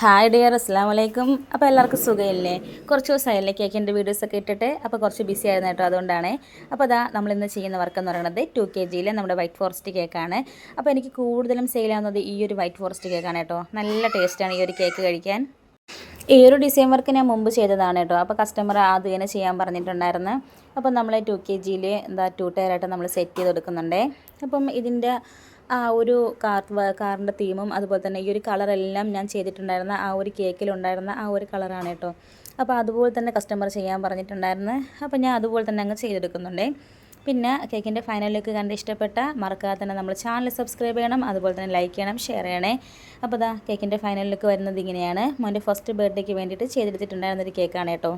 Hi dear അസ്സാം വലൈക്കും അപ്പോൾ എല്ലാവർക്കും സുഖമില്ലേ? കുറച്ച് ദിവസമായില്ലേ കേക്കിന്റെ വീഡിയോസൊക്കെ ഇട്ടിട്ട്? അപ്പോൾ കുറച്ച് ബിസി ആയിരുന്നു കേട്ടോ അതുകൊണ്ടാണ്. അപ്പോൾ അതാ നമ്മളിന്ന് ചെയ്യുന്ന വർക്ക് എന്ന് പറയുന്നത് ടു കെ ജിയിലെ നമ്മുടെ വൈറ്റ് ഫോറസ്റ്റ് കേക്കാണ് അപ്പോൾ എനിക്ക് കൂടുതലും സെയിലാവുന്നത് ഈ ഒരു വൈറ്റ് ഫോറസ്റ്റ് കേക്കാണ് കേട്ടോ. നല്ല ടേസ്റ്റാണ് ഈ ഒരു കേക്ക് കഴിക്കാൻ. ഈ ഒരു ഡിസൈൻ വർക്ക് ഞാൻ മുമ്പ് ചെയ്തതാണ് കേട്ടോ. അപ്പോൾ കസ്റ്റമർ ആദ്യം തന്നെ ചെയ്യാൻ പറഞ്ഞിട്ടുണ്ടായിരുന്നു. അപ്പോൾ നമ്മൾ ടു കെ ജിയിൽ എന്താ ടു ടയറായിട്ട് നമ്മൾ സെറ്റ് ചെയ്ത് കൊടുക്കുന്നുണ്ട്. അപ്പം ഇതിന്റെ ആ ഒരു കാർ കാറിന്റെ തീമും അതുപോലെ തന്നെ ഈ ഒരു കളറെല്ലാം ഞാൻ ചെയ്തിട്ടുണ്ടായിരുന്ന ആ ഒരു കേക്കിലുണ്ടായിരുന്ന ആ ഒരു കളറാണ് കേട്ടോ. അപ്പോൾ അതുപോലെ തന്നെ കസ്റ്റമർ ചെയ്യാൻ പറഞ്ഞിട്ടുണ്ടായിരുന്നു. അപ്പോൾ ഞാൻ അതുപോലെ തന്നെ അങ്ങ് ചെയ്തെടുക്കുന്നുണ്ടേ. പിന്നെ കേക്കിന്റെ ഫൈനൽ ലുക്ക് കണ്ട് ഇഷ്ടപ്പെട്ട മറക്കാതെ തന്നെ നമ്മൾ ചാനൽ സബ്സ്ക്രൈബ് ചെയ്യണം. അതുപോലെ തന്നെ ലൈക്ക് ചെയ്യണം ഷെയർ ചെയ്യണേ. അപ്പോൾ ഇതാ കേക്കിന്റെ ഫൈനൽ ലുക്ക് വരുന്നത് ഇങ്ങനെയാണ്. മോന്റെ ഫസ്റ്റ് ബർത്ത്ഡേക്ക് വേണ്ടിയിട്ട് ചെയ്തെടുത്തിട്ടുണ്ടായിരുന്നൊരു കേക്കാണ് കേട്ടോ.